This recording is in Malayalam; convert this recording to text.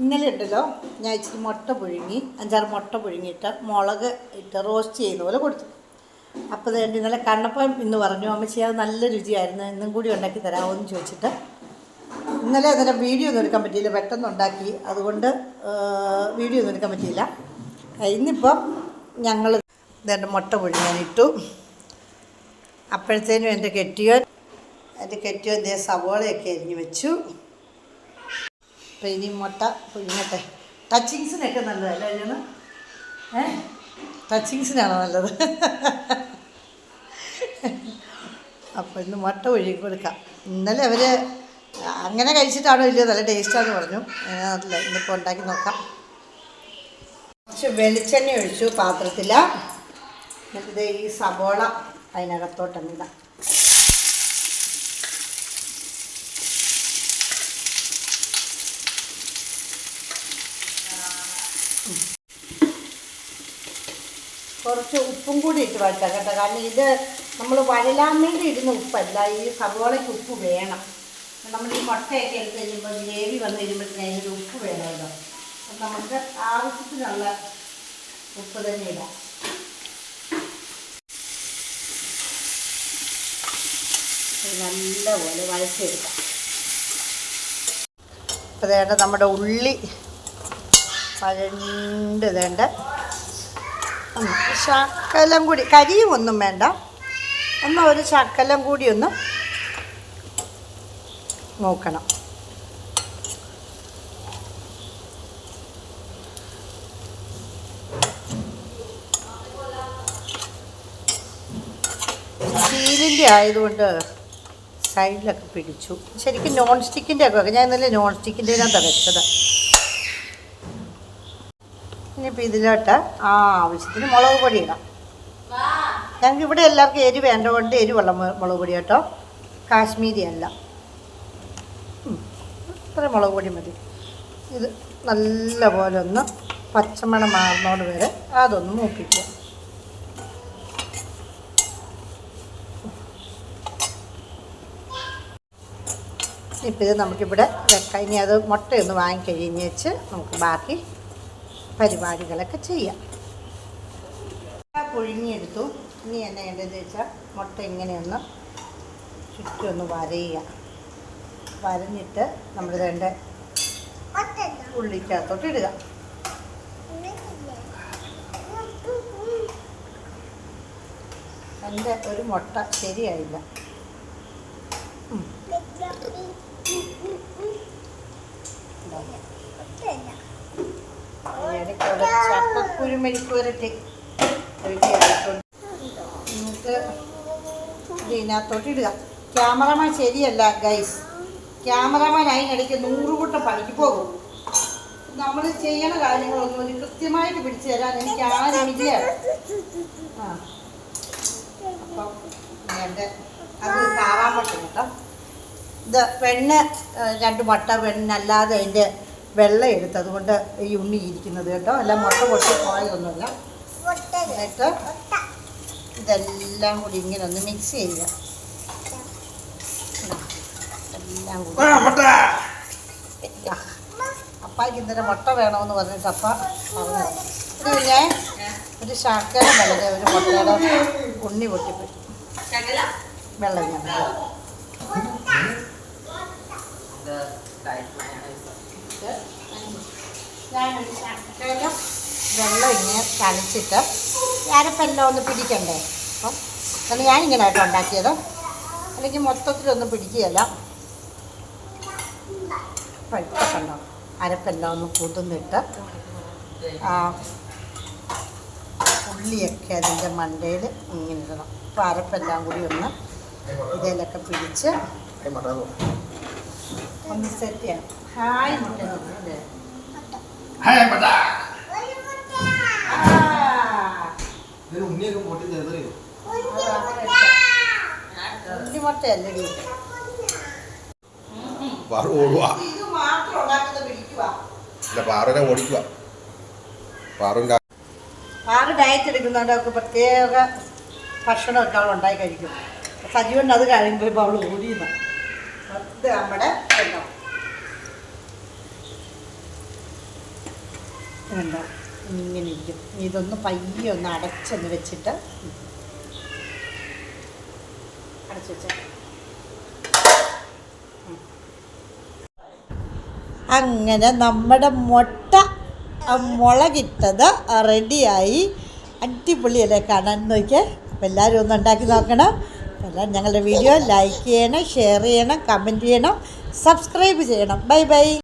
ഇന്നലെ ഉണ്ടല്ലോ ഞാൻ ഇച്ചിരി മുട്ട പുഴുങ്ങി അഞ്ചാറ് മുട്ട പുഴുങ്ങിയിട്ട് മുളക് ഇട്ട് റോസ്റ്റ് ചെയ്യുന്ന പോലെ കൊടുത്തു. അപ്പോൾ അതുകൊണ്ട് ഇന്നലെ കണ്ണപ്പം ഇന്ന് പറഞ്ഞു അമ്മച്ചി അത് നല്ല രുചിയായിരുന്നു. ഇന്നും കൂടി ഉണ്ടാക്കി തരാമോ? എന്ന് ചോദിച്ചിട്ട് ഇന്നലെ അന്നേരം വീഡിയോ ഒന്നും എടുക്കാൻ പറ്റിയില്ല. പെട്ടെന്ന് ഉണ്ടാക്കി. അതുകൊണ്ട് വീഡിയോ ഒന്നും എടുക്കാൻ പറ്റിയില്ല. ഇന്നിപ്പം ഞങ്ങൾ ഇതെന്റെ മുട്ട പുഴുങ്ങാനിട്ടു അപ്പോഴത്തേനും എന്റെ കെട്ടിയോ എന്റെ കെട്ടിയോ ദേ സവോളയൊക്കെ അരിഞ്ഞു വെച്ചു. അപ്പം ഇനി മുട്ട പുഴുങ്ങട്ടെ. ടച്ചിങ്സിനൊക്കെ നല്ലതല്ലേ ഞാൻ ഏ? ടച്ചിങ്സിനാണോ നല്ലത്? അപ്പോൾ ഇന്ന് മുട്ട ഒഴുകി കൊടുക്കാം. ഇന്നലെ അവർ അങ്ങനെ കഴിച്ചിട്ടാണോ ഇല്ലയോ നല്ല ടേസ്റ്റാന്ന് പറഞ്ഞു. അല്ല ഇന്നിപ്പോൾ ഉണ്ടാക്കി നോക്കാം. കുറച്ച് വെളിച്ചെണ്ണ ഒഴിച്ചു പാത്രത്തിൽ എന്നിട്ട് ഈ സബോള അതിനകത്തോട്ടങ്ങിടാം കുറച്ച് ഉപ്പും കൂടി ഇട്ട് വഴറ്റാം കേട്ടോ. കാരണം ഇത് നമ്മൾ വഴലാൻ വേണ്ടി ഇടുന്ന ഉപ്പല്ല ഈ സവോളയ്ക്ക് ഉപ്പ് വേണം. നമ്മൾ ഈ മുട്ടയൊക്കെ എടുത്ത് കഴിയുമ്പോൾ ഗ്രേവി വന്ന് കഴിയുമ്പോഴത്തേന് അതിന്റെ ഉപ്പ് വേണമല്ലോ. അപ്പം നമുക്ക് ആവശ്യത്തിനുള്ള ഉപ്പ് തന്നെ ഇടാം. നല്ലപോലെ വഴച്ചെടുക്കാം അപ്പോൾ നമ്മുടെ ഉള്ളി പഴണ്ട് വേണ്ട ശക്കലം കൂടി കരിയും ഒന്നും വേണ്ട. ഒന്ന് ഒരു ശക്കലം കൂടി ഒന്ന് നോക്കണം. സ്റ്റീലിന്റെ ആയതുകൊണ്ട് സൈഡിലൊക്കെ പിടിച്ചു. ശരിക്കും നോൺ സ്റ്റിക്കിന്റെ ഒക്കെ ഞാൻ ഇന്നലെ നോൺ സ്റ്റിക്കിന്റെതിനകത്താണ് വെച്ചത്. ഇനിയിപ്പോൾ ഇതിലോട്ട് ആ ആവശ്യത്തിന് മുളക് പൊടി ഇടാം. ഞങ്ങൾക്ക് ഇവിടെ എല്ലാവർക്കും എരി വേണ്ട കൊണ്ട് എരിവുള്ള മുളക് പൊടി കേട്ടോ. കാശ്മീരി അല്ല. ഇത്ര മുളക് പൊടി മതി. ഇത് നല്ലപോലെ ഒന്ന് പച്ചമണം മാറുന്നോട് വരെ അതൊന്ന് മൂപ്പിക്കുക. ഇപ്പം ഇത് നമുക്കിവിടെ വെക്കാം. ഇനി അത് മുട്ടയൊന്ന് വാങ്ങിക്കഴിഞ്ഞ് വെച്ച് നമുക്ക് ബാക്കി പരിപാടികളൊക്കെ ചെയ്യാം. പുഴുങ്ങിയെടുത്തു. ഇനി എന്നെ വേണ്ടതെന്ന് വെച്ചാൽ മുട്ട ഇങ്ങനെയൊന്ന് ചുറ്റൊന്ന് വരയുക വരഞ്ഞിട്ട് നമ്മൾ രണ്ട് ഉള്ളിക്കകത്തോട്ട് ഇടുക. എന്റെ ഒരു മുട്ട ശരിയായില്ല. ചക്കക്കുരുമെഴുക്ക് മണിക്കൂർ എന്നിട്ട് ഇതിനകത്തോട്ട് ഇടുക ക്യാമറമാൻ ശരിയല്ല ഗൈസ് ക്യാമറമാൻ അതിനിടയ്ക്ക് നൂറ് കൂട്ടം പണിക്ക് പോകും. നമ്മൾ ചെയ്യണ കാര്യങ്ങളൊന്നും ഒരു കൃത്യമായിട്ട് പിടിച്ചു തരാൻ എനിക്ക് ആരുമില്ല ആ. അപ്പം അത് താറാൻ പറ്റും കേട്ടോ. ഇത് പെണ്ണ് രണ്ട് മുട്ട പെണ്ണല്ലാതെ അതിന്റെ വെള്ളം എടുത്ത് അതുകൊണ്ട് ഈ ഉണ്ണി ഇരിക്കുന്നത് കേട്ടോ. അല്ല മുട്ട പൊട്ടി പോയതൊന്നുമല്ല. എന്നിട്ട് ഇതെല്ലാം കൂടി ഇങ്ങനെ ഒന്ന് മിക്സ് ചെയ്യുക. എല്ലാം കൂടി. ആ. അപ്പായ്ക്ക് ഇന്നലെ മുട്ട വേണമെന്ന് പറഞ്ഞിട്ട് അപ്പ പറഞ്ഞു. ഇത് പിന്നെ ഒരു ശർക്കര വളരെ ഒരു മുട്ടയുടെ ഉണ്ണി പൊട്ടിപ്പോയി. വെള്ളം ഞാൻ ഞാനൊരു ശർക്കര വെള്ളം ഇങ്ങനെ തളിച്ചിട്ട് അരപ്പെല്ലാം ഒന്ന് പിടിക്കണ്ടേ? അപ്പം അത് ഞാനിങ്ങനെ ആയിട്ട് ഉണ്ടാക്കിയത്. അല്ലെങ്കിൽ മൊത്തത്തിലൊന്നും പിടിക്കുകയല്ല. കണ്ടോ? അരപ്പെല്ലാം ഒന്ന് കുതിർന്നിട്ട് ഉള്ളിയൊക്കെ അതിന്റെ മണ്ടയിൽ ഇങ്ങനെ ഇടണം. അപ്പോൾ അരപ്പെല്ലാം കൂടി ഒന്ന് ഇതിലൊക്കെ പിടിച്ച് ഒന്ന് സെറ്റ് ചെയ്യണം. ഹായ് മുട്ട അല്ലേ ആ ഉണ്ണിയൊക്കെ പൊട്ടി ചെറുതറിയോ ഉള്ളിമുട്ടയല്ലടി പാറു ഓടുക അല്ല ഓടിക്കുക പാറുവിന്റെ ആറ് ഡയറ്റ് എടുക്കുന്നുണ്ട് അവർക്ക് പ്രത്യേക ഭക്ഷണമൊക്കെ അവൾ ഉണ്ടായി കഴിക്കും. സജീവൻ അത് കഴിയുമ്പോൾ ഇപ്പോൾ അവൾ ഓടിയുന്ന. ഇത് നമ്മുടെ എന്താ കണ്ടോ ഇങ്ങനെ ഇരിക്കും. ഇതൊന്ന് പയ്യെ ഒന്ന് അടച്ചൊന്ന് വെച്ചിട്ട് അടച്ചു വെച്ച. അങ്ങനെ നമ്മുടെ മുട്ട മുളകിട്ടത് റെഡിയായി. അടിപൊളിയല്ലേ കാണാൻ നോക്കിയേ? അപ്പോൾ എല്ലാവരും ഒന്ന് ഉണ്ടാക്കി നോക്കണം. എല്ലാം ഞങ്ങളുടെ വീഡിയോ ലൈക്ക് ചെയ്യണം ഷെയർ ചെയ്യണം കമന്റ് ചെയ്യണം സബ്സ്ക്രൈബ് ചെയ്യണം. Bye bye